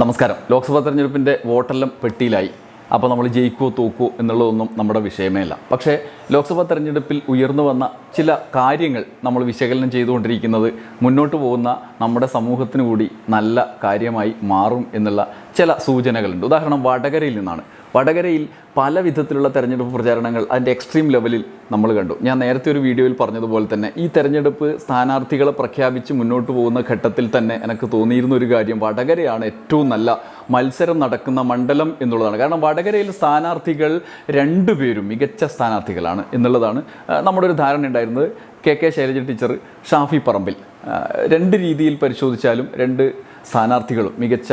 നമസ്കാരം. ലോക്സഭാ തെരഞ്ഞെടുപ്പിന്റെ വോട്ടെല്ലാം പെട്ടിയിലായി. അപ്പോൾ നമ്മൾ ജയിക്കുമോ തോക്കുമോ എന്നുള്ളതൊന്നും നമ്മുടെ വിഷയമേ അല്ല. പക്ഷേ ലോക്സഭാ തെരഞ്ഞെടുപ്പിൽ ഉയർന്നു വന്ന ചില കാര്യങ്ങൾ നമ്മൾ വിശകലനം ചെയ്തുകൊണ്ടിരിക്കുന്നത് മുന്നോട്ട് പോകുന്ന നമ്മുടെ സമൂഹത്തിന് കൂടി നല്ല കാര്യമായി മാറും എന്നുള്ള ചില സൂചനകളുണ്ട്. ഉദാഹരണം വടകരയിൽ നിന്നാണ്. വടകരയിൽ പല വിധത്തിലുള്ള തെരഞ്ഞെടുപ്പ് പ്രചാരണങ്ങൾ അതിന്റെ എക്സ്ട്രീം ലെവലിൽ നമ്മൾ കണ്ടു. ഞാൻ നേരത്തെ ഒരു വീഡിയോയിൽ പറഞ്ഞതുപോലെ തന്നെ ഈ തെരഞ്ഞെടുപ്പ് സ്ഥാനാർത്ഥികളെ പ്രഖ്യാപിച്ച് മുന്നോട്ട് പോകുന്ന ഘട്ടത്തിൽ തന്നെ എനിക്ക് തോന്നിയിരുന്ന ഒരു കാര്യം വടകരയാണ് ഏറ്റവും നല്ല മത്സരം നടക്കുന്ന മണ്ഡലം എന്നുള്ളതാണ്. കാരണം വടകരയിൽ സ്ഥാനാർത്ഥികൾ രണ്ടുപേരും മികച്ച സ്ഥാനാർത്ഥികളാണ് എന്നുള്ളതാണ് നമ്മുടെ ഒരു ധാരണ ഉണ്ടായിരുന്നത്. K K Shailaja teacher Shafi Parambil. രണ്ട് രീതിയിൽ പരിശോധിച്ചാലും രണ്ട് സ്ഥാനാർത്ഥികളും മികച്ച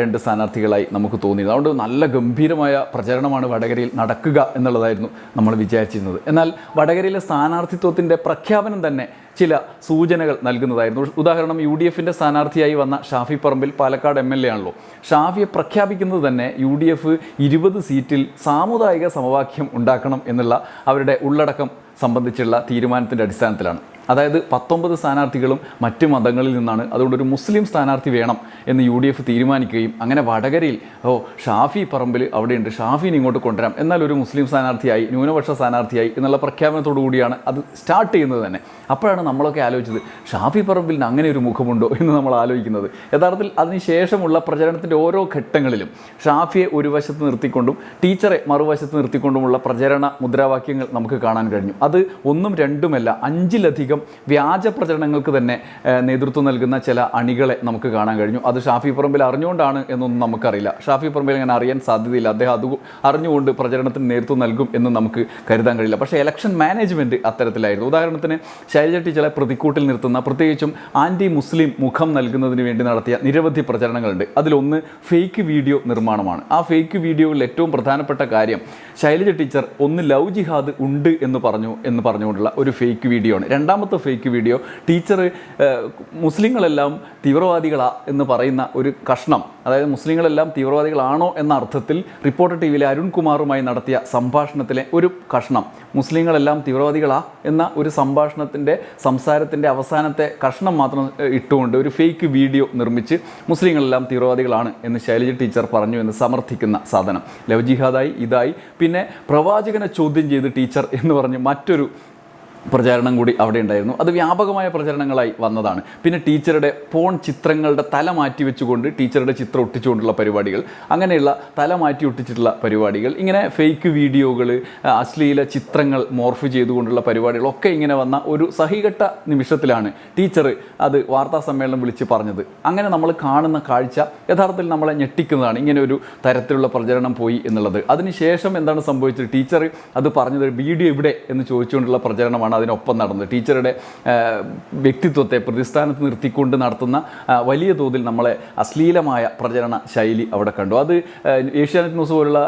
രണ്ട് സ്ഥാനാർത്ഥികളായി നമുക്ക് തോന്നിയത്. അതുകൊണ്ട് നല്ല ഗംഭീരമായ പ്രചരണമാണ് വടകരയിൽ നടക്കുക എന്നുള്ളതായിരുന്നു നമ്മൾ വിചാരിച്ചിരുന്നത്. എന്നാൽ വടകരയിലെ സ്ഥാനാർത്ഥിത്വത്തിന്റെ പ്രഖ്യാപനം തന്നെ ചില സൂചനകൾ നൽകുന്നതായിരുന്നു. ഉദാഹരണം യു ഡി എഫിന്റെ സ്ഥാനാർത്ഥിയായി വന്ന Shafi Parambil Palakkad M L A ആണല്ലോ. ഷാഫിയെ പ്രഖ്യാപിക്കുന്നത് തന്നെ യു ഡി എഫ് ഇരുപത് സീറ്റിൽ സാമുദായിക സമവാക്യം ഉണ്ടാക്കണം എന്നുള്ള അവരുടെ ഉള്ളടക്കം സംബന്ധിച്ചുള്ള തീരുമാനത്തിന്റെ അടിസ്ഥാനത്തിലാണ്. അതായത് പത്തൊമ്പത് സ്ഥാനാർത്ഥികളും മറ്റ് മതങ്ങളിൽ നിന്നാണ് അതുകൊണ്ട് ഒരു മുസ്ലിം സ്ഥാനാർത്ഥി വേണം എന്ന് യു ഡി എഫ് തീരുമാനിക്കുകയും അങ്ങനെ വടകരയിൽ ഓ ഷാഫി പറമ്പിൽ അവിടെയുണ്ട് ഷാഫിനെ ഇങ്ങോട്ട് കൊണ്ടുവരാം എന്നാൽ ഒരു മുസ്ലിം സ്ഥാനാർത്ഥിയായി ന്യൂനപക്ഷ സ്ഥാനാർത്ഥിയായി എന്നുള്ള പ്രഖ്യാപനത്തോടു കൂടിയാണ് അത് സ്റ്റാർട്ട് ചെയ്യുന്നത് തന്നെ. അപ്പോഴാണ് നമ്മളൊക്കെ ആലോചിച്ചത് ഷാഫി പറമ്പിലിന് അങ്ങനെ ഒരു മുഖമുണ്ടോ എന്ന് നമ്മൾ ആലോചിക്കുന്നത്. യഥാർത്ഥത്തിൽ അതിനുശേഷമുള്ള പ്രചരണത്തിന്റെ ഓരോ ഘട്ടങ്ങളിലും ഷാഫിയെ ഒരു വശത്ത് നിർത്തിക്കൊണ്ടും ടീച്ചറെ മറുവശത്ത് നിർത്തിക്കൊണ്ടുമുള്ള പ്രചരണ മുദ്രാവാക്യങ്ങൾ നമുക്ക് കാണാൻ കഴിഞ്ഞു. അത് ഒന്നും രണ്ടുമല്ല അഞ്ചിലധികം വ്യാജ പ്രചരണങ്ങൾക്ക് തന്നെ നേതൃത്വം നൽകുന്ന ചില അണികളെ നമുക്ക് കാണാൻ കഴിഞ്ഞു. അത് ഷാഫി പറമ്പിൽ അറിഞ്ഞുകൊണ്ടാണ് എന്നൊന്നും നമുക്കറിയില്ല. ഷാഫി പറമ്പിൽ അങ്ങനെ അറിയാൻ സാധ്യതയില്ല. അദ്ദേഹം അത് അറിഞ്ഞുകൊണ്ട് പ്രചരണത്തിന് നേതൃത്വം നൽകും എന്ന് നമുക്ക് കരുതാൻ കഴിയില്ല. പക്ഷേ ഇലക്ഷൻ മാനേജ്മെന്റ് അത്തരത്തിലായിരുന്നു. ഉദാഹരണത്തിന് ശൈലജ ടീച്ചറെ പ്രതിക്കൂട്ടിൽ നിർത്തുന്ന പ്രത്യേകിച്ചും ആന്റി മുസ്ലിം മുഖം നൽകുന്നതിന് വേണ്ടി നടത്തിയ നിരവധി പ്രചരണങ്ങളുണ്ട്. അതിലൊന്ന് ഫേക്ക് വീഡിയോ നിർമ്മാണമാണ്. ആ ഫേക്ക് വീഡിയോയിൽ ഏറ്റവും പ്രധാനപ്പെട്ട കാര്യം ശൈലജ ടീച്ചർ ഒന്ന് ലവ് ജിഹാദ് ഉണ്ട് എന്ന് പറഞ്ഞു എന്ന് പറഞ്ഞുകൊണ്ടുള്ള ഒരു ഫേക്ക് വീഡിയോ ആണ് രണ്ടാമത്തെ ഫേക്ക് വീഡിയോ ടീച്ചർ മുസ്ലിങ്ങളെല്ലാം തീവ്രവാദികളാ എന്ന് പറയുന്ന ഒരു കഷ്ണം. അതായത് മുസ്ലിങ്ങളെല്ലാം തീവ്രവാദികളാണോ എന്ന അർത്ഥത്തിൽ റിപ്പോർട്ടർ ടി വിയിലെ അരുൺകുമാറുമായി നടത്തിയ സംഭാഷണത്തിലെ ഒരു കഷ്ണം. മുസ്ലിങ്ങളെല്ലാം തീവ്രവാദികളാ എന്ന ഒരു സംഭാഷണത്തിന്റെ സംസാരത്തിന്റെ അവസാനത്തെ കഷ്ണം മാത്രം ഇട്ടുകൊണ്ട് ഒരു ഫേക്ക് വീഡിയോ നിർമ്മിച്ച് മുസ്ലിങ്ങളെല്ലാം തീവ്രവാദികളാണ് എന്ന് ശൈലജ ടീച്ചർ പറഞ്ഞു എന്ന് സമർത്ഥിക്കുന്ന സാധനം. ലവ് ജിഹാദായി ഇതായി. പിന്നെ പ്രവാചകനെ ചോദ്യം ചെയ്ത് ടീച്ചർ എന്ന് പറഞ്ഞ് മറ്റൊരു പ്രചാരണം കൂടി അവിടെ ഉണ്ടായിരുന്നു. അത് വ്യാപകമായ പ്രചരണങ്ങളായി വന്നതാണ്. പിന്നെ ടീച്ചറുടെ ഫോൺ ചിത്രങ്ങളുടെ തല മാറ്റി വെച്ചുകൊണ്ട് ടീച്ചറുടെ ചിത്രം ഒട്ടിച്ചുകൊണ്ടുള്ള പരിപാടികൾ അങ്ങനെയുള്ള തല മാറ്റി ഒട്ടിച്ചിട്ടുള്ള പരിപാടികൾ ഇങ്ങനെ ഫേക്ക് വീഡിയോകൾ അശ്ലീല ചിത്രങ്ങൾ മോർഫ് ചെയ്തുകൊണ്ടുള്ള പരിപാടികളൊക്കെ ഇങ്ങനെ വന്ന ഒരു സഹികെട്ട നിമിഷത്തിലാണ് ടീച്ചർ അത് വാർത്താ സമ്മേളനം വിളിച്ച് പറഞ്ഞത്. അങ്ങനെ നമ്മൾ കാണുന്ന കാഴ്ച യഥാർത്ഥത്തിൽ നമ്മളെ ഞെട്ടിക്കുന്നതാണ്. ഇങ്ങനെ ഒരു തരത്തിലുള്ള പ്രചരണം പോയി എന്നുള്ളത്. അതിനുശേഷം എന്താണ് സംഭവിച്ചത്? ടീച്ചർ അത് പറഞ്ഞത് വീഡിയോ ഇവിടെ എന്ന് ചോദിച്ചുകൊണ്ടുള്ള പ്രചരണമാണ് അതിനൊപ്പം നടന്നത്. ടീച്ചറുടെ വ്യക്തിത്വത്തെ പ്രതിസ്ഥാനത്ത് നിർത്തിക്കൊണ്ട് നടത്തുന്ന വലിയ തോതിൽ നമ്മളെ അശ്ലീലമായ പ്രചരണ ശൈലി അവിടെ കണ്ടു. അത് ഏഷ്യാനെറ്റ് ന്യൂസ് പോലുള്ള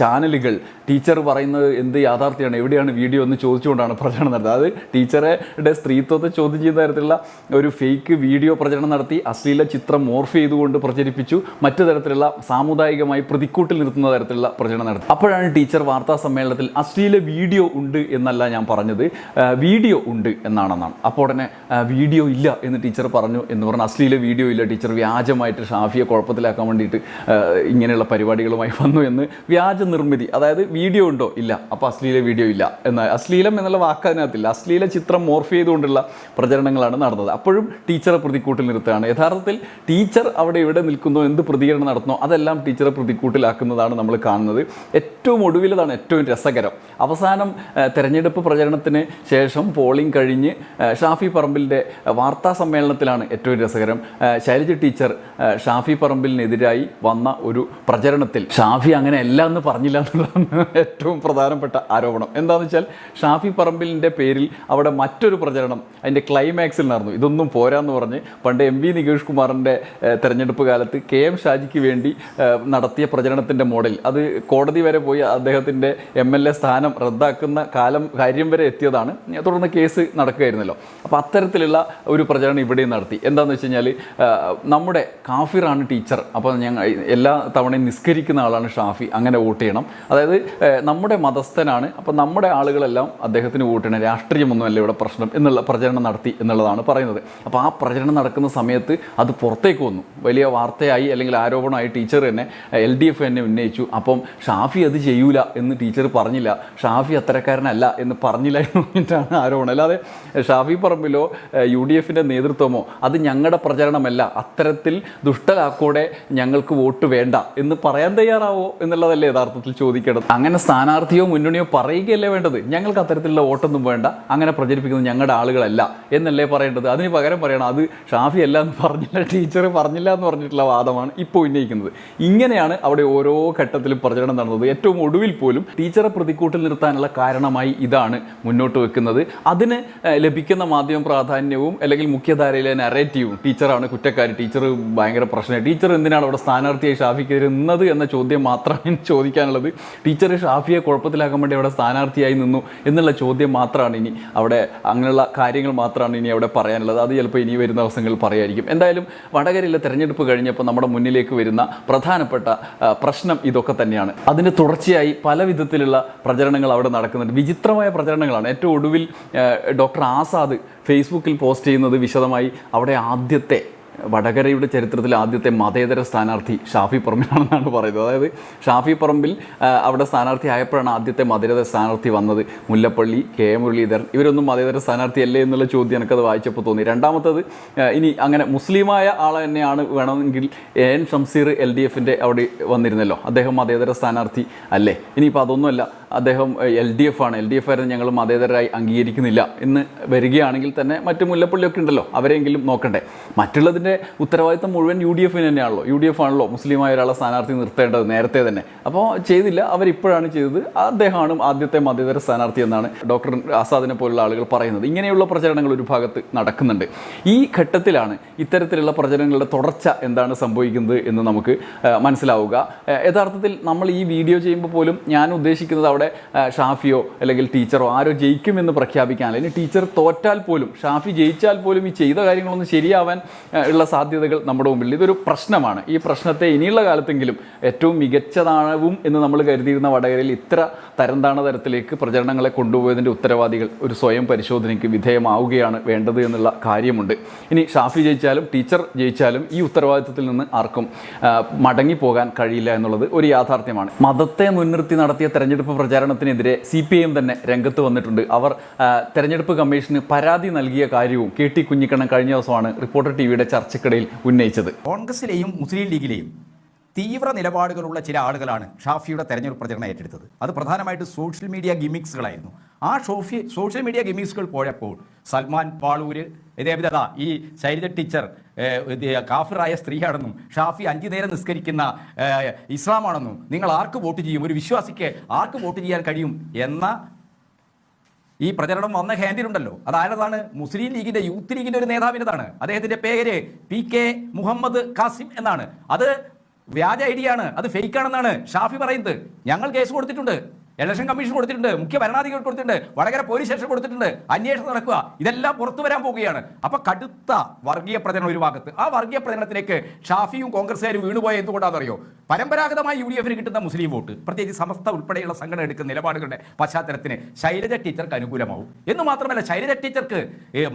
ചാനലുകൾ ടീച്ചർ പറയുന്നത് എന്ത് യാഥാർത്ഥ്യമാണ് എവിടെയാണ് വീഡിയോ എന്ന് ചോദിച്ചുകൊണ്ടാണ് പ്രചരണം നടത്തുന്നത് അത് ടീച്ചറുടെ സ്ത്രീത്വത്തെ ചോദ്യം ചെയ്യുന്ന തരത്തിലുള്ള ഒരു ഫേക്ക് വീഡിയോ പ്രചരണം നടത്തി അശ്ലീല ചിത്രം മോർഫ് ചെയ്തുകൊണ്ട് പ്രചരിപ്പിച്ചു. മറ്റു തരത്തിലുള്ള സാമുദായികമായി പ്രതിക്കൂട്ടിൽ നിർത്തുന്ന തരത്തിലുള്ള പ്രചരണം നടത്തി. അപ്പോഴാണ് ടീച്ചർ വാർത്താ സമ്മേളനത്തിൽ അശ്ലീല വീഡിയോ ഉണ്ട് എന്നല്ല ഞാൻ പറഞ്ഞത്. ആ, വീഡിയോ ഉണ്ട് എന്നാണെന്നാണ്. അപ്പോൾ ഉടനെ വീഡിയോ ഇല്ല എന്ന് ടീച്ചർ പറഞ്ഞു എന്ന് പറഞ്ഞാൽ അശ്ലീല വീഡിയോ ഇല്ല ടീച്ചർ വ്യാജമായിട്ട് ഷാഫിയെ കുഴപ്പത്തിലാക്കാൻ വേണ്ടിയിട്ട് ഇങ്ങനെയുള്ള പരിപാടികളുമായി വന്നു എന്ന് വ്യാജ നിർമ്മിതി അതായത് വീഡിയോ ഉണ്ടോ? ഇല്ല. അപ്പോൾ അശ്ലീല വീഡിയോ ഇല്ല എന്നാൽ അശ്ലീലം എന്നുള്ള വാക്ക് അതിനകത്തില്ല. അശ്ലീല ചിത്രം മോർഫ് ചെയ്തുകൊണ്ടുള്ള പ്രചരണങ്ങളാണ് നടന്നത്. അപ്പോഴും ടീച്ചറെ പ്രതിക്കൂട്ടിൽ നിർത്തുകയാണ്. യഥാർത്ഥത്തിൽ ടീച്ചർ അവിടെ ഇവിടെ നിൽക്കുന്നോ എന്ത് പ്രതികരണം നടത്തുന്നോ അതെല്ലാം ടീച്ചറെ പ്രതിക്കൂട്ടിലാക്കുന്നതാണ് നമ്മൾ കാണുന്നത്. ഏറ്റവും ഒടുവിലതാണ് ഏറ്റവും രസകരം. അവസാനം തെരഞ്ഞെടുപ്പ് തെരഞ്ഞെടുപ്പ് പ്രചരണത്തിന് ശേഷം പോളിംഗ് കഴിഞ്ഞ് ഷാഫി പറമ്പിലിന്റെ വാർത്താ സമ്മേളനത്തിലാണ് ഏറ്റവും രസകരം. ശൈലജ ടീച്ചർ ഷാഫി പറമ്പിലിനെതിരായി വന്ന ഒരു പ്രചരണത്തിൽ ഷാഫി അങ്ങനെ അല്ല എന്ന് പറഞ്ഞില്ല എന്നുള്ളതാണ് ഏറ്റവും പ്രധാനപ്പെട്ട ആരോപണം. എന്താണെന്ന് വെച്ചാൽ ഷാഫി പറമ്പിലിന്റെ പേരിൽ അവിടെ മറ്റൊരു പ്രചരണം അതിന്റെ ക്ലൈമാക്സിൽ നടന്നു. ഇതൊന്നും പോരാന്ന് പറഞ്ഞ് പണ്ട് എം വി നികേഷ് കുമാറിന്റെ തെരഞ്ഞെടുപ്പ് കാലത്ത് കെ എം ഷാജിക്ക് വേണ്ടി നടത്തിയ പ്രചരണത്തിന്റെ മോഡൽ. അത് കോടതി വരെ പോയി അദ്ദേഹത്തിന്റെ എം എൽ എ സ്ഥാനം റദ്ദാക്കുന്ന കാലം കാര്യം വരെ എത്തി. എത്തിയതാണ്. തുടർന്ന് കേസ് നടക്കുകയായിരുന്നല്ലോ. അപ്പോൾ അത്തരത്തിലുള്ള ഒരു പ്രചരണം ഇവിടെയും നടത്തി. എന്താണെന്ന് വെച്ച് കഴിഞ്ഞാൽ നമ്മുടെ കാഫിറാണ് ടീച്ചർ. അപ്പോൾ ഞങ്ങൾ എല്ലാ തവണയും നിസ്കരിക്കുന്ന ആളാണ് ഷാഫി. അങ്ങനെ വോട്ട് ചെയ്യണം. അതായത് നമ്മുടെ മതസ്ഥനാണ്. അപ്പോൾ നമ്മുടെ ആളുകളെല്ലാം അദ്ദേഹത്തിന് വോട്ട് ചെയ്യണം. രാഷ്ട്രീയമൊന്നുമല്ല ഇവിടെ പ്രശ്നം എന്നുള്ള പ്രചരണം നടത്തി എന്നുള്ളതാണ് പറയുന്നത്. അപ്പോൾ ആ പ്രചരണം നടക്കുന്ന സമയത്ത് അത് പുറത്തേക്ക് വന്നു. വലിയ വാർത്തയായി അല്ലെങ്കിൽ ആരോപണമായി ടീച്ചർ തന്നെ എൽ ഡി എഫ് തന്നെ ഉന്നയിച്ചു. അപ്പം ഷാഫി അത് ചെയ്യൂല എന്ന് ടീച്ചർ പറഞ്ഞില്ല. ഷാഫി അത്തരക്കാരനല്ല എന്ന് പറഞ്ഞില്ല എന്നിട്ടാണ് ആരോപണം. അല്ലാതെ ഷാഫി പറമ്പിലോ യു ഡി എഫിന്റെ നേതൃത്വമോ അത് ഞങ്ങളുടെ പ്രചരണമല്ല. അത്തരത്തിൽ ദുഷ്ടലാക്കോടെ ഞങ്ങൾക്ക് വോട്ട് വേണ്ട എന്ന് പറയാൻ തയ്യാറാവോ എന്നുള്ളതല്ലേ യഥാർത്ഥത്തിൽ ചോദിക്കേണ്ടത്? അങ്ങനെ സ്ഥാനാർത്ഥിയോ മുന്നണിയോ പറയുകയല്ലേ വേണ്ടത്? ഞങ്ങൾക്ക് അത്തരത്തിലുള്ള വോട്ടൊന്നും വേണ്ട. അങ്ങനെ പ്രചരിപ്പിക്കുന്നത് ഞങ്ങളുടെ ആളുകളല്ല എന്നല്ലേ പറയേണ്ടത്? അതിന് പകരം പറയണം അത് ഷാഫി അല്ല എന്ന് പറഞ്ഞില്ല ടീച്ചർ പറഞ്ഞില്ല എന്ന് പറഞ്ഞിട്ടുള്ള വാദമാണ് ഇപ്പോൾ ഉന്നയിക്കുന്നത്. ഇങ്ങനെയാണ് അവിടെ ഓരോ ഘട്ടത്തിലും പ്രചരണം നടന്നത്. ഏറ്റവും ഒടുവിൽ പോലും ടീച്ചറെ പ്രതിക്കൂട്ടിൽ നിർത്താനുള്ള കാരണമായി ഇതാണ് മുന്നോട്ട് വെക്കുന്നത്. അതിന് ലഭിക്കുന്ന മാധ്യമ പ്രാധാന്യവും അല്ലെങ്കിൽ മുഖ്യധാരയിലെ നറേറ്റീവും ടീച്ചറാണ് കുറ്റക്കാരി. ടീച്ചർ ഭയങ്കര പ്രശ്നമാണ് ടീച്ചർ എന്തിനാണ് അവിടെ സ്ഥാനാർത്ഥിയായി ഷാഫിക്ക് നിന്നത് എന്ന ചോദ്യം മാത്രമാണ് ചോദിക്കാനുള്ളത്. ടീച്ചർ ഷാഫിയെ കുഴപ്പത്തിലാക്കാൻ വേണ്ടി അവിടെ സ്ഥാനാർത്ഥിയായി നിന്നു എന്നുള്ള ചോദ്യം മാത്രമാണ് ഇനി അവിടെ അങ്ങനെയുള്ള കാര്യങ്ങൾ മാത്രമാണ് ഇനി അവിടെ പറയാനുള്ളത്. അത് ചിലപ്പോൾ ഇനി വരുന്ന അവസരങ്ങളിൽ പറയായിരിക്കും. എന്തായാലും വടകരയിലെ തെരഞ്ഞെടുപ്പ് കഴിഞ്ഞപ്പോൾ നമ്മുടെ മുന്നിലേക്ക് വരുന്ന പ്രധാനപ്പെട്ട പ്രശ്നം ഇതൊക്കെ തന്നെയാണ്. അതിന് തുടർച്ചയായി പല വിധത്തിലുള്ള പ്രചരണങ്ങൾ അവിടെ നടക്കുന്നുണ്ട്. വിചിത്രമായ പ്രചരണങ്ങളാണ്. ഏറ്റവും ഒടുവിൽ ഡോക്ടർ ആസാദ് ഫേസ്ബുക്കിൽ പോസ്റ്റ് ചെയ്യുന്നത് വിശദമായി അവിടെ ആദ്യത്തെ വടകരയുടെ ചരിത്രത്തിൽ ആദ്യത്തെ മതേതര സ്ഥാനാർത്ഥി ഷാഫി പറമ്പിലാണെന്നാണ് പറയുന്നത്. അതായത് ഷാഫി പറമ്പിൽ അവിടെ സ്ഥാനാർത്ഥി ആയപ്പോഴാണ് ആദ്യത്തെ മതേതര സ്ഥാനാർത്ഥി വന്നത്. മുല്ലപ്പള്ളി കെ മുരളീധരൻ ഇവരൊന്നും മതേതര സ്ഥാനാർത്ഥി അല്ലേ എന്നുള്ള ചോദ്യം എനിക്കത് വായിച്ചപ്പോൾ തോന്നി. രണ്ടാമത്തത് ഇനി അങ്ങനെ മുസ്ലിമായ ആൾ തന്നെയാണ് വേണമെങ്കിൽ A N Shamseer L D എഫിന്റെ അവിടെ വന്നിരുന്നല്ലോ. അദ്ദേഹം മതേതര സ്ഥാനാർത്ഥി അല്ലേ? ഇനിയിപ്പോൾ അതൊന്നുമല്ല. അദ്ദേഹം എൽ ഡി എഫ് ആണ്. എൽ ഡി എഫ് ആയിരുന്നു ഞങ്ങൾ മതേതരായി അംഗീകരിക്കുന്നില്ല എന്ന് വരികയാണെങ്കിൽ തന്നെ മറ്റ് മുല്ലപ്പള്ളിയൊക്കെ ഉണ്ടല്ലോ അവരെങ്കിലും നോക്കണ്ടേ. മറ്റുള്ളതിന്റെ ഉത്തരവാദിത്തം മുഴുവൻ യു ഡി എഫിന് തന്നെയാണല്ലോ. യു ഡി എഫ് ആണല്ലോ മുസ്ലിമായ ഒരാളെ സ്ഥാനാർത്ഥി നിർത്തേണ്ടത് നേരത്തെ തന്നെ. അപ്പോൾ ചെയ്തില്ല അവരിപ്പോഴാണ് ചെയ്തത്. അദ്ദേഹമാണ് ആദ്യത്തെ മതേതര സ്ഥാനാർത്ഥി എന്നാണ് ഡോക്ടർ ആസാദിനെ പോലുള്ള ആളുകൾ പറയുന്നത്. ഇങ്ങനെയുള്ള പ്രചരണങ്ങൾ ഒരു ഭാഗത്ത് നടക്കുന്നുണ്ട്. ഈ ഘട്ടത്തിലാണ് ഇത്തരത്തിലുള്ള പ്രചരണങ്ങളുടെ തുടർച്ച എന്താണ് സംഭവിക്കുന്നത് എന്ന് നമുക്ക് മനസ്സിലാവുക. യഥാർത്ഥത്തിൽ നമ്മൾ ഈ വീഡിയോ ചെയ്യുമ്പോൾ പോലും ഞാൻ ഉദ്ദേശിക്കുന്നത് അവിടെ ആ, ഷാഫിയോ അല്ലെങ്കിൽ ടീച്ചറോ ആരോ ജയിക്കുമെന്ന് പ്രഖ്യാപിക്കാൻ അല്ലെങ്കിൽ ടീച്ചർ തോറ്റാൽ പോലും ഷാഫി ജയിച്ചാൽ പോലും ഈ ചെയ്ത കാര്യങ്ങളൊന്നും ശരിയാവാൻ ഉള്ള സാധ്യതകൾ നമ്മുടെ മുമ്പിൽ. ഇതൊരു പ്രശ്നമാണ്. ഈ പ്രശ്നത്തെ ഇനിയുള്ള കാലത്തെങ്കിലും ഏറ്റവും മികച്ചതാണവും എന്ന് നമ്മൾ കരുതിയിരുന്ന വടകരയിൽ ഇത്ര തരംതാണ തരത്തിലേക്ക് പ്രചരണങ്ങളെ കൊണ്ടുപോയതിന്റെ ഉത്തരവാദികൾ ഒരു സ്വയം പരിശോധനയ്ക്ക് വിധേയമാവുകയാണ് വേണ്ടത് എന്നുള്ള കാര്യമുണ്ട്. ഇനി ഷാഫി ജയിച്ചാലും ടീച്ചർ ജയിച്ചാലും ഈ ഉത്തരവാദിത്തത്തിൽ നിന്ന് ആർക്കും മടങ്ങിപ്പോകാൻ കഴിയില്ല എന്നുള്ളത് ഒരു യാഥാർത്ഥ്യമാണ്. മതത്തെ മുൻനിർത്തി നടത്തിയ തെരഞ്ഞെടുപ്പ് പ്രചാരണത്തിനെതിരെ സി പി ഐ എം തന്നെ രംഗത്ത് വന്നിട്ടുണ്ട്. അവർ തെരഞ്ഞെടുപ്പ് കമ്മീഷന് പരാതി നൽകിയ കാര്യവും കെ ടി കുഞ്ഞിക്കണ്ണൻ കഴിഞ്ഞ ദിവസമാണ് റിപ്പോർട്ടർ ടി വിയുടെ ചർച്ചക്കിടയിൽ ഉന്നയിച്ചത്. കോൺഗ്രസിലെയും മുസ്ലിം ലീഗിലെയും തീവ്ര നിലപാടുകളുള്ള ചില ആളുകളാണ് ഷാഫിയുടെ തെരഞ്ഞെടുപ്പ് പ്രചരണം ഏറ്റെടുത്തത്. അത് പ്രധാനമായിട്ട് സോഷ്യൽ മീഡിയ ഗിമിക്സുകളായിരുന്നു ആ ഷോഫി സോഷ്യൽ മീഡിയ ഗിമിക്സുകൾ പോയപ്പോൾ സൽമാൻ പാളൂര് ഇതേവിധ ഈ ശൈലജ ടീച്ചർ കാഫിറായ സ്ത്രീയാണെന്നും ഷാഫി അഞ്ചു നേരം നിസ്കരിക്കുന്ന ഇസ്ലാമാണെന്നും നിങ്ങൾ ആർക്ക് വോട്ട് ചെയ്യും? ഒരു വിശ്വാസിക്ക് ആർക്ക് വോട്ട് ചെയ്യാൻ കഴിയും? എന്ന ഈ പ്രചരണം വന്ന ഹാൻഡിലുണ്ടല്ലോ. അത് ആരതാണ്? മുസ്ലിം ലീഗിന്റെ യൂത്ത് ലീഗിന്റെ ഒരു നേതാവിന്റെതാണ്. അദ്ദേഹത്തിന്റെ പേര് പി കെ മുഹമ്മദ് കാസിം എന്നാണ്. അത് വ്യാജ ഐഡിയ ആണ്. അത് ഫേക്ക് ആണെന്നാണ് ഷാഫി പറയുന്നത്. ഞങ്ങൾ കേസ് കൊടുത്തിട്ടുണ്ട്. ഇലക്ഷൻ കമ്മീഷൻ കൊടുത്തിട്ടുണ്ട് മുഖ്യ ഭരണാധികാരി കൊടുത്തിട്ടുണ്ട് വടകര പോലീസ് സ്റ്റേഷൻ കൊടുത്തിട്ടുണ്ട്. അന്വേഷണം നടക്കുക. ഇതെല്ലാം പുറത്തു വരാൻ പോവുകയാണ്. അപ്പൊ കടുത്ത വർഗീയ പ്രചരണം ഒരു ഭാഗത്ത്. ആ വർഗീയ പ്രചരണത്തിലേക്ക് ഷാഫിയും കോൺഗ്രസ്സുകാരും വീണുപോയ എന്തുകൊണ്ടാണെന്നറിയോ? പരമ്പരാഗതമായി യു ഡി എഫിന് കിട്ടുന്ന മുസ്ലിം വോട്ട് പ്രത്യേകിച്ച് സമസ്ത ഉൾപ്പെടെയുള്ള സംഘടന എടുക്കുന്ന നിലപാടുകളുടെ പശ്ചാത്തലത്തിന് ശൈലജ ടീച്ചർക്ക് അനുകൂലമാവും. എന്ന് മാത്രമല്ല ശൈലജ ടീച്ചർക്ക്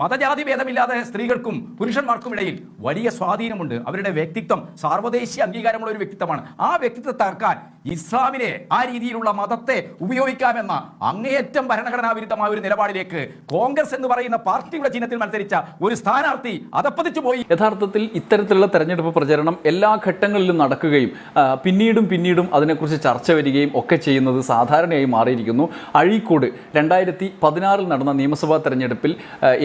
മതജാതി ഭേദമില്ലാതെ സ്ത്രീകൾക്കും പുരുഷന്മാർക്കും ഇടയിൽ വലിയ സ്വാധീനമുണ്ട്. അവരുടെ വ്യക്തിത്വം സാർവദേശീയ അംഗീകാരമുള്ള ഒരു വ്യക്തിത്വമാണ്. ആ വ്യക്തിത്വത്തെ തകർക്കാൻ ഇസ്ലാമിനെ ആ രീതിയിലുള്ള മതത്തെ ഉപയോഗിക്കാമെന്ന അങ്ങേയറ്റം ഭരണഘടനാ വിരുദ്ധമായ ഒരു നിലപാടിലേക്ക് കോൺഗ്രസ് എന്ന് പറയുന്ന പാർട്ടിയുടെ ചിഹ്നത്തിൽ മത്സരിച്ച ഒരു സ്ഥാനാർത്ഥി അതപ്പതിച്ചു പോയി. യഥാർത്ഥത്തിൽ ഇത്തരത്തിലുള്ള തെരഞ്ഞെടുപ്പ് പ്രചരണം എല്ലാ ഘട്ടങ്ങളിലും നടക്കുകയും പിന്നീടും പിന്നീടും അതിനെക്കുറിച്ച് ചർച്ച വരികയും ഒക്കെ ചെയ്യുന്നത് സാധാരണയായി മാറിയിരിക്കുന്നു. അഴീക്കോട് രണ്ടായിരത്തി പതിനാറിൽ നടന്ന നിയമസഭാ തെരഞ്ഞെടുപ്പിൽ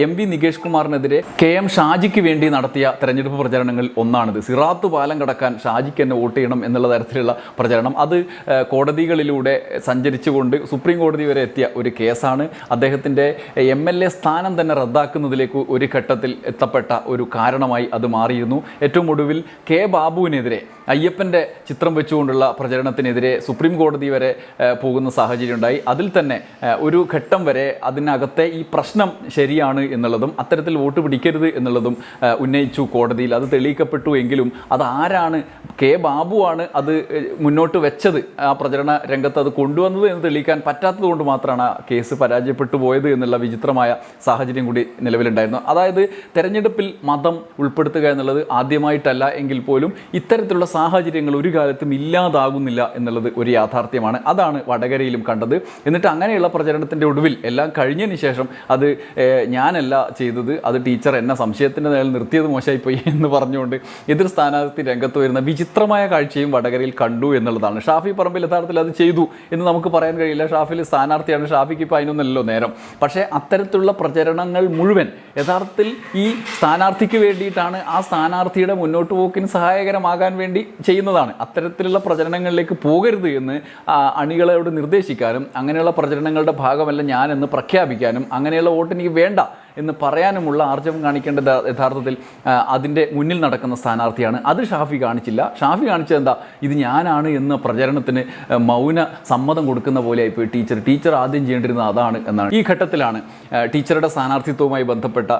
എം വി നികേഷ് കുമാറിനെതിരെ കെ എം ഷാജിക്ക് വേണ്ടി നടത്തിയ തെരഞ്ഞെടുപ്പ് പ്രചരണങ്ങളിൽ ഒന്നാണിത്. സിറാത്ത് പാലം കടക്കാൻ ഷാജിക്ക് എന്നെ വോട്ട് ചെയ്യണം എന്നുള്ള തരത്തിലുള്ള പ്രചരണം. അത് കോടതികളിലൂടെ ആ, സഞ്ചരിച്ചുകൊണ്ട് സുപ്രീം കോടതി വരെ എത്തിയ ഒരു കേസാണ്. അദ്ദേഹത്തിന്റെ എം എൽ എ സ്ഥാനം തന്നെ റദ്ദാക്കുന്നതിലേക്ക് ഒരു ഘട്ടത്തിൽ എത്തപ്പെട്ട ഒരു കാരണമായി അത് മാറിയിരുന്നു. ഏറ്റവും ഒടുവിൽ കെ ബാബുവിനെതിരെ അയ്യപ്പന്റെ ചിത്രം വെച്ചുകൊണ്ടുള്ള പ്രചരണത്തിനെതിരെ സുപ്രീം കോടതി വരെ പോകുന്ന സാഹചര്യം ഉണ്ടായി അതിൽ തന്നെ ഒരു ഘട്ടം വരെ അതിനകത്തെ ഈ പ്രശ്നം ശരിയാണ് എന്നുള്ളതും അത്തരത്തിൽ വോട്ട് പിടിക്കരുത് എന്നുള്ളതും ഉന്നയിച്ചു കോടതിയിൽ. അത് തെളിയിക്കപ്പെട്ടു എങ്കിലും അത് ആരാണ് കെ ബാബുവാണ് അത് മുന്നോട്ട് വെച്ചത്? ആ പ്രചരണ രംഗത്ത് അത് കൊണ്ടുവന്നത് എന്ന് തെളിയിക്കാൻ പറ്റാത്തത് കൊണ്ട് മാത്രമാണ് കേസ് പരാജയപ്പെട്ടു പോയത് എന്നുള്ള വിചിത്രമായ സാഹചര്യം കൂടി നിലവിലുണ്ടായിരുന്നു. അതായത് തെരഞ്ഞെടുപ്പിൽ മതം ഉൾപ്പെടുത്തുക എന്നുള്ളത് ആദ്യമായിട്ടല്ല എങ്കിൽ പോലും ഇത്തരത്തിലുള്ള സാഹചര്യങ്ങൾ ഒരു കാലത്തും ഇല്ലാതാകുന്നില്ല എന്നുള്ളത് ഒരു യാഥാർത്ഥ്യമാണ്. അതാണ് വടകരയിലും കണ്ടത്. എന്നിട്ട് അങ്ങനെയുള്ള പ്രചരണത്തിന്റെ ഒടുവിൽ എല്ലാം കഴിഞ്ഞതിന് ശേഷം അത് ഞാനല്ല ചെയ്തത് അത് ടീച്ചർ എന്നെ സംശയത്തിന്റെ നേരിൽ നിർത്തിയത് മോശമായിപ്പോയി എന്ന് പറഞ്ഞുകൊണ്ട് എതിർ സ്ഥാനാർത്ഥി രംഗത്ത് വരുന്ന വിചിത്രമായ കാഴ്ചയും വടകരയിൽ കണ്ടു എന്നുള്ളതാണ്. ഷാഫി പറമ്പിൽ യഥാർത്ഥത്തിൽ അത് ചെയ്തു എന്ന് നമുക്ക് പറയാൻ കഴിയില്ല. ഷാഫിൽ സ്ഥാനാർത്ഥിയാണ്. ഷാഫിക്ക് ഇപ്പോൾ അതിനൊന്നല്ലോ നേരം. പക്ഷേ അത്തരത്തിലുള്ള പ്രചരണങ്ങൾ മുഴുവൻ യഥാർത്ഥത്തിൽ ഈ സ്ഥാനാർത്ഥിക്ക് വേണ്ടിയിട്ടാണ് ആ സ്ഥാനാർത്ഥിയുടെ മുന്നോട്ട് പോക്കിന് സഹായകരമാകാൻ വേണ്ടി ചെയ്യുന്നതാണ്. അത്തരത്തിലുള്ള പ്രചരണങ്ങളിലേക്ക് പോകരുത് എന്ന് അണികളോട് നിർദ്ദേശിക്കാനും അങ്ങനെയുള്ള പ്രചരണങ്ങളുടെ ഭാഗമല്ല ഞാനെന്ന് പ്രഖ്യാപിക്കാനും അങ്ങനെയുള്ള വോട്ട് എനിക്ക് വേണ്ട എന്ന് പറയാനുമുള്ള ആർജവം കാണിക്കേണ്ടത് യഥാർത്ഥത്തിൽ അതിന്റെ മുന്നിൽ നടക്കുന്ന സ്ഥാനാർത്ഥിയാണ്. അത് ഷാഫി കാണിച്ചില്ല. ഷാഫി കാണിച്ചത് എന്താ? ഇത് ഞാനാണ് എന്ന പ്രചരണത്തിന് മൗന സമ്മതം കൊടുക്കുന്ന പോലെ ആയിപ്പോയി ടീച്ചർ ടീച്ചർ ആദ്യം ചെയ്യേണ്ടിരുന്നത് അതാണ് എന്നാണ്. ഈ ഘട്ടത്തിലാണ് ടീച്ചറുടെ സ്ഥാനാർത്ഥിത്വവുമായി ബന്ധപ്പെട്ട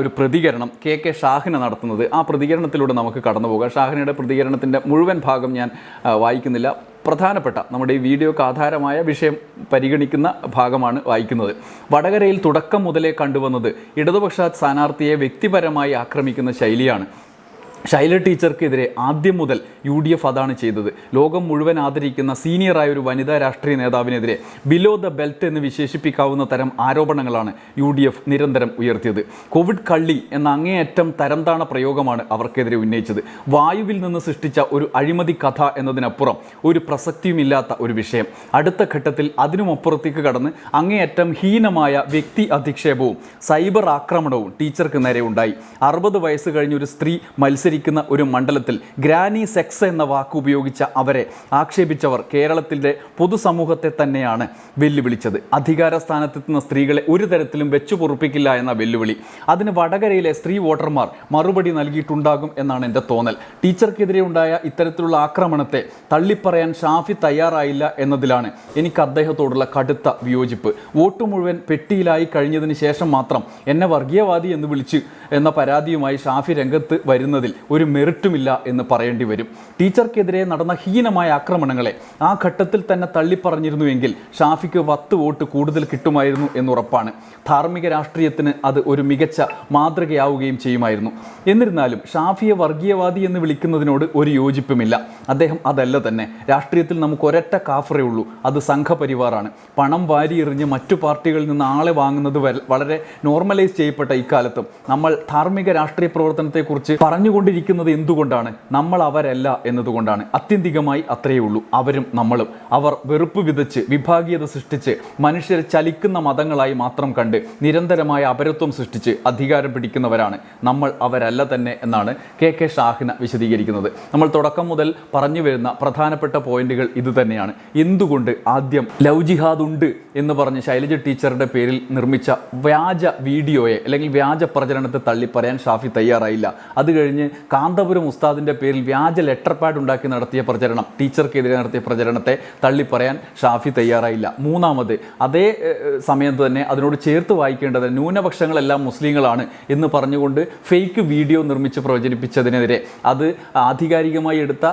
ഒരു പ്രതികരണം കെ കെ ഷാഹിന നടത്തുന്നത്. ആ പ്രതികരണത്തിലൂടെ നമുക്ക് കടന്നു പോകാം ഷാഹിനയുടെ പ്രതികരണത്തിന്റെ മുഴുവൻ ഭാഗം ഞാൻ വായിക്കുന്നില്ല. പ്രധാനപ്പെട്ട നമ്മുടെ ഈ വീഡിയോക്ക് ആധാരമായ വിഷയം പരിഗണിക്കുന്ന ഭാഗമാണ് വായിക്കുന്നത്. വടകരയിൽ തുടക്കം മുതലേ കണ്ടുവന്നത് ഇടതുപക്ഷ സ്ഥാനാർത്ഥിയെ വ്യക്തിപരമായി ആക്രമിക്കുന്ന ശൈലിയാണ്. ശൈല ടീച്ചർക്കെതിരെ ആദ്യം മുതൽ യു ഡി എഫ് അതാണ് ചെയ്തത്. ലോകം മുഴുവൻ ആദരിക്കുന്ന സീനിയറായ ഒരു വനിതാ രാഷ്ട്രീയ നേതാവിനെതിരെ ബിലോ ദ ബെൽറ്റ് എന്ന് വിശേഷിപ്പിക്കാവുന്ന തരം ആരോപണങ്ങളാണ് യു ഡി എഫ് നിരന്തരം ഉയർത്തിയത്. കോവിഡ് കള്ളി എന്ന അങ്ങേയറ്റം തരംതാണ പ്രയോഗമാണ് അവർക്കെതിരെ ഉന്നയിച്ചത്. വായുവിൽ നിന്ന് സൃഷ്ടിച്ച ഒരു അഴിമതി കഥ എന്നതിനപ്പുറം ഒരു പ്രസക്തിയുമില്ലാത്ത ഒരു വിഷയം. അടുത്ത ഘട്ടത്തിൽ അതിനുമപ്പുറത്തേക്ക് കടന്ന് അങ്ങേയറ്റം ഹീനമായ വ്യക്തി അധിക്ഷേപവും സൈബർ ആക്രമണവും ടീച്ചർക്ക് നേരെ ഉണ്ടായി. അറുപത് വയസ്സ് കഴിഞ്ഞ ഒരു സ്ത്രീ മത്സരിക്കുന്ന ഒരു മണ്ഡലത്തിൽ ഗ്രാനി സെക്സ് എന്ന വാക്ക് ഉപയോഗിച്ച അവരെ ആക്ഷേപിച്ചവർ കേരളത്തിന്റെ പൊതുസമൂഹത്തെ തന്നെയാണ് വെല്ലുവിളിച്ചത്. അധികാര സ്ഥാനത്തെത്തുന്ന സ്ത്രീകളെ ഒരു തരത്തിലും വെച്ചു പൊറുപ്പിക്കില്ല എന്ന വെല്ലുവിളി. അതിന് വടകരയിലെ സ്ത്രീ വോട്ടർമാർ മറുപടി നൽകിയിട്ടുണ്ടാകും എന്നാണ് എന്റെ തോന്നൽ. ടീച്ചർക്കെതിരെ ഉണ്ടായ ഇത്തരത്തിലുള്ള ആക്രമണത്തെ തള്ളിപ്പറയാൻ ഷാഫി തയ്യാറായില്ല എന്നതിലാണ് എനിക്ക് അദ്ദേഹത്തോടുള്ള കടുത്ത വിയോജിപ്പ്. വോട്ട് മുഴുവൻ പെട്ടിയിലായി കഴിഞ്ഞതിന് ശേഷം മാത്രം എന്നെ വർഗീയവാദി എന്ന് വിളിച്ച് എന്ന പരാതിയുമായി ഷാഫി രംഗത്ത് വരുന്നതിൽ ഒരു മെറിറ്റുമില്ല എന്ന് പറയേണ്ടി വരും. ടീച്ചർക്കെതിരെ നടന്ന ഹീനമായ ആക്രമണങ്ങളെ ആ ഘട്ടത്തിൽ തന്നെ തള്ളിപ്പറഞ്ഞിരുന്നുവെങ്കിൽ ഷാഫിക്ക് പത്ത് വോട്ട് കൂടുതൽ കിട്ടുമായിരുന്നു എന്നുറപ്പാണ്. ധാർമ്മിക രാഷ്ട്രീയത്തിന് അത് ഒരു മികച്ച മാതൃകയാവുകയും ചെയ്യുമായിരുന്നു. എന്നിരുന്നാലും ഷാഫിയെ വർഗീയവാദി എന്ന് വിളിക്കുന്നതിനോട് ഒരു യോജിപ്പുമില്ല. അദ്ദേഹം അതല്ല തന്നെ. രാഷ്ട്രീയത്തിൽ നമുക്ക് ഒരൊറ്റ കാഫറേ ഉള്ളൂ. അത് സംഘപരിവാറാണ്. പണം വാരിയെറിഞ്ഞ് മറ്റു പാർട്ടികളിൽ നിന്ന് ആളെ വാങ്ങുന്നത് വളരെ നോർമലൈസ് ചെയ്യപ്പെട്ട ഇക്കാലത്തും. നമ്മൾ ധാർമ്മിക രാഷ്ട്രീയ പ്രവർത്തനത്തെക്കുറിച്ച് പറഞ്ഞുകൊണ്ടിരിക്കുന്നത് എന്തുകൊണ്ടാണ്? നമ്മൾ അവരല്ല എന്നതുകൊണ്ടാണ്. അത്യന്തികമായി അത്രയേ ഉള്ളൂ. അവരും നമ്മളും. അവർ വെറുപ്പ് വിതച്ച് വിഭാഗീയത സൃഷ്ടിച്ച് മനുഷ്യരെ ചലിക്കുന്ന മതങ്ങളായി മാത്രം കണ്ട് നിരന്തരമായ അപരത്വം സൃഷ്ടിച്ച് അധികാരം പിടിക്കുന്നവരാണ്. നമ്മൾ അവരല്ല തന്നെ എന്നാണ് കെ കെ ഷാഹിന വിശദീകരിക്കുന്നത്. നമ്മൾ തുടക്കം മുതൽ പറഞ്ഞു വരുന്ന പ്രധാനപ്പെട്ട പോയിന്റുകൾ ഇതുതന്നെയാണ് എന്തുകൊണ്ട് ആദ്യം ലവ് ജിഹാദ് ഉണ്ട് എന്ന് പറഞ്ഞ് ശൈലജ ടീച്ചറുടെ പേരിൽ നിർമ്മിച്ച വ്യാജ വീഡിയോയെ അല്ലെങ്കിൽ വ്യാജ പ്രചരണത്തെ തള്ളി പറയാൻ ഷാഫി തയ്യാറായില്ല. അത് കഴിഞ്ഞ് കാന്തപുരം ഉസ്താദിന്റെ പേരിൽ വ്യാജ ലെറ്റർ പാഡ് ഉണ്ടാക്കി നടത്തിയ പ്രചരണം. ടീച്ചർക്കെതിരെ നടത്തിയ പ്രചരണത്തെ തള്ളിപ്പറയാൻ ഷാഫി തയ്യാറായില്ല. മൂന്നാമത് അതേ സമയത്ത് തന്നെ അതിനോട് ചേർത്ത് വായിക്കേണ്ടത് ന്യൂനപക്ഷങ്ങളെല്ലാം മുസ്ലിങ്ങളാണ് എന്ന് പറഞ്ഞുകൊണ്ട് ഫേക്ക് വീഡിയോ നിർമ്മിച്ച് പ്രചരിപ്പിച്ചതിനെതിരെ അത് ആധികാരികമായി എടുത്ത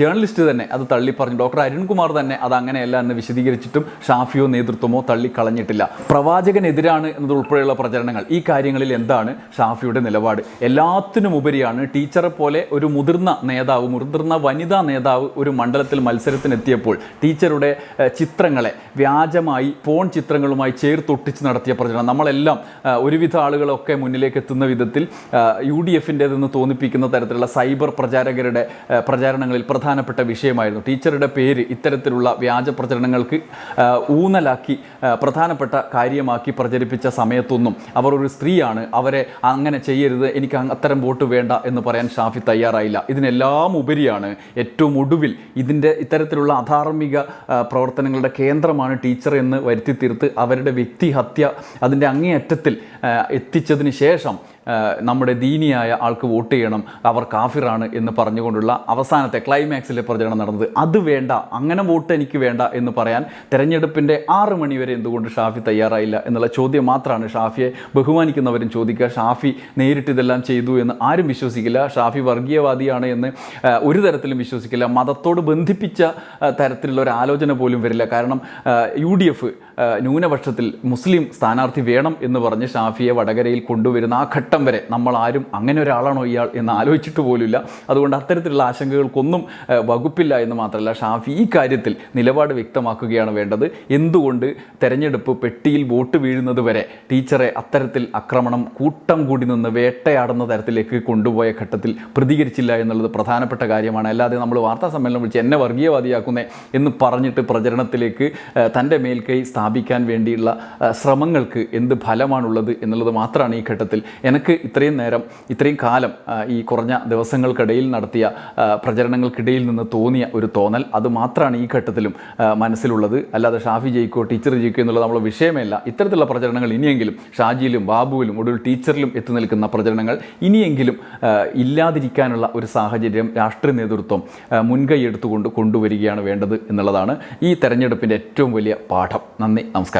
ജേർണലിസ്റ്റ് തന്നെ അത് തള്ളിപ്പറഞ്ഞു. ഡോക്ടർ അരുൺകുമാർ തന്നെ അത് അങ്ങനെയല്ല എന്ന് വിശദീകരിച്ചിട്ടും ഷാഫിയോ നേതൃത്വമോ തള്ളിക്കളഞ്ഞിട്ടില്ല. പ്രവാചകനെതിരാണ് എന്നതുൾപ്പെടെയുള്ള പ്രചരണങ്ങൾ. ഈ കാര്യങ്ങളിൽ എന്താണ് ഷാഫിയുടെ നിലപാട്? എല്ലാത്തിനും ഉപരിയാണ് ടീച്ചറെ പോലെ ഒരു മുതിർന്ന നേതാവ് മുതിർന്ന വനിതാ നേതാവ് ഒരു മണ്ഡലത്തിൽ മത്സരത്തിനെത്തിയപ്പോൾ ടീച്ചറുടെ ചിത്രങ്ങളെ വ്യാജമായി ഫോൺ ചിത്രങ്ങളുമായി ചേർത്തൊട്ടിച്ച് നടത്തിയ പ്രചരണം. നമ്മളെല്ലാം ഒരുവിധ ആളുകളൊക്കെ മുന്നിലേക്ക് എത്തുന്ന വിധത്തിൽ യു ഡി എഫിന്റെതെന്ന് തോന്നിപ്പിക്കുന്ന തരത്തിലുള്ള സൈബർ പ്രചാരകരുടെ പ്രചാരണങ്ങളിൽ പ്രധാനപ്പെട്ട വിഷയമായിരുന്നു. ടീച്ചറുടെ പേര് ഇത്തരത്തിലുള്ള വ്യാജ പ്രചരണങ്ങൾക്ക് ഊന്നലാക്കി പ്രധാനപ്പെട്ട കാര്യമാക്കി പ്രചരിപ്പിച്ച സമയത്തൊന്നും അവർ ഒരു സ്ത്രീയാണ്. അവരെ അങ്ങനെ ചെയ്യരുത് എനിക്ക് അത്തരം വോട്ട് വേണ്ട എന്ന് പറയാൻ പറയാൻ ഷാഫി തയ്യാറായില്ല. ഇതിനെല്ലാം ഉപരിയാണ് ഏറ്റവും ഒടുവിൽ ഇതിന്റെ ഇത്തരത്തിലുള്ള അധാർമിക പ്രവർത്തനങ്ങളുടെ കേന്ദ്രമാണ് ടീച്ചർ എന്ന് വരുത്തി തീർത്ത് അവരുടെ വ്യക്തിഹത്യ അതിന്റെ അങ്ങേയറ്റത്തിൽ എത്തിച്ചതിന് ശേഷം നമ്മുടെ ദീനിയായ ആൾക്ക് വോട്ട് ചെയ്യണം അവർ കാഫിറാണ് എന്ന് പറഞ്ഞുകൊണ്ടുള്ള അവസാനത്തെ ക്ലൈമാക്സിലെ പ്രചരണം നടന്നത്. അത് വേണ്ട അങ്ങനെ വോട്ട് എനിക്ക് വേണ്ട എന്ന് പറയാൻ തെരഞ്ഞെടുപ്പിന്റെ ആറ് മണിവരെ എന്തുകൊണ്ട് ഷാഫി തയ്യാറായില്ല എന്നുള്ള ചോദ്യം മാത്രമാണ് ഷാഫിയെ ബഹുമാനിക്കുന്നവരും ചോദിക്കുക. ഷാഫി നേരിട്ട് ഇതെല്ലാം ചെയ്തു എന്ന് ആരും വിശ്വസിക്കില്ല. ഷാഫി വർഗീയവാദിയാണ് എന്ന് ഒരു തരത്തിലും വിശ്വസിക്കില്ല. മതത്തോട് ബന്ധിപ്പിച്ച തരത്തിലുള്ള ഒരു ആലോചന പോലും വരില്ല. കാരണം യു ഡി എഫ് ന്യൂനപക്ഷത്തിൽ മുസ്ലിം സ്ഥാനാർത്ഥി വേണം എന്ന് പറഞ്ഞ് ഷാഫിയെ വടകരയിൽ കൊണ്ടുവരുന്ന ആ ഘട്ടം വരെ നമ്മൾ ആരും അങ്ങനെ ഒരാളാണോ ഇയാൾ എന്ന് ആലോചിച്ചിട്ട് പോലുമില്ല. അതുകൊണ്ട് അത്തരത്തിലുള്ള ആശങ്കകൾക്കൊന്നും വകുപ്പില്ല എന്ന് മാത്രമല്ല ഷാഫി ഈ കാര്യത്തിൽ നിലപാട് വ്യക്തമാക്കുകയാണ് വേണ്ടത്. എന്തുകൊണ്ട് തെരഞ്ഞെടുപ്പ് പെട്ടിയിൽ വോട്ട് വീഴുന്നത് വരെ ടീച്ചറെ അത്തരത്തിൽ ആക്രമണം കൂട്ടം കൂടി നിന്ന് വേട്ടയാടുന്ന തരത്തിലേക്ക് കൊണ്ടുപോയ ഘട്ടത്തിൽ പ്രതികരിച്ചില്ല എന്നുള്ളത് പ്രധാനപ്പെട്ട കാര്യമാണ്. അല്ലാതെ നമ്മൾ വാർത്താ സമ്മേളനം വിളിച്ച് എന്നെ വർഗീയവാദിയാക്കുന്നേ എന്ന് പറഞ്ഞിട്ട് പ്രചരണത്തിലേക്ക് തന്റെ മേൽക്കൈ സ്ഥാപിക്കാൻ വേണ്ടിയുള്ള ശ്രമങ്ങൾക്ക് എന്ത് ഫലമാണുള്ളത് എന്നുള്ളത് മാത്രമാണ് ഈ ഘട്ടത്തിൽ. എനിക്ക് ഇത്രയും നേരം ഇത്രയും കാലം ഈ കുറഞ്ഞ ദിവസങ്ങൾക്കിടയിൽ നടത്തിയ പ്രചരണങ്ങൾക്കിടയിൽ നിന്ന് തോന്നിയ ഒരു തോന്നൽ അത് മാത്രമാണ് ഈ ഘട്ടത്തിലും മനസ്സിലുള്ളത്. അല്ലാതെ ഷാഫി ജയിക്കോ ടീച്ചർ ജയിക്കോ എന്നുള്ളത് നമ്മളെ വിഷയമല്ല. ഇത്തരത്തിലുള്ള പ്രചരണങ്ങൾ ഇനിയെങ്കിലും ഷാജിയിലും ബാബുവിലും ഒടുവിൽ ടീച്ചറിലും എത്തി നിൽക്കുന്ന പ്രചരണങ്ങൾ ഇനിയെങ്കിലും ഇല്ലാതിരിക്കാനുള്ള ഒരു സാഹചര്യം രാഷ്ട്രീയ നേതൃത്വം മുൻകൈ എടുത്തുകൊണ്ട് കൊണ്ടുവരികയാണ് വേണ്ടത് എന്നുള്ളതാണ് ഈ തെരഞ്ഞെടുപ്പിന്റെ ഏറ്റവും വലിയ പാഠം. നന്ദി നമസ്കാരം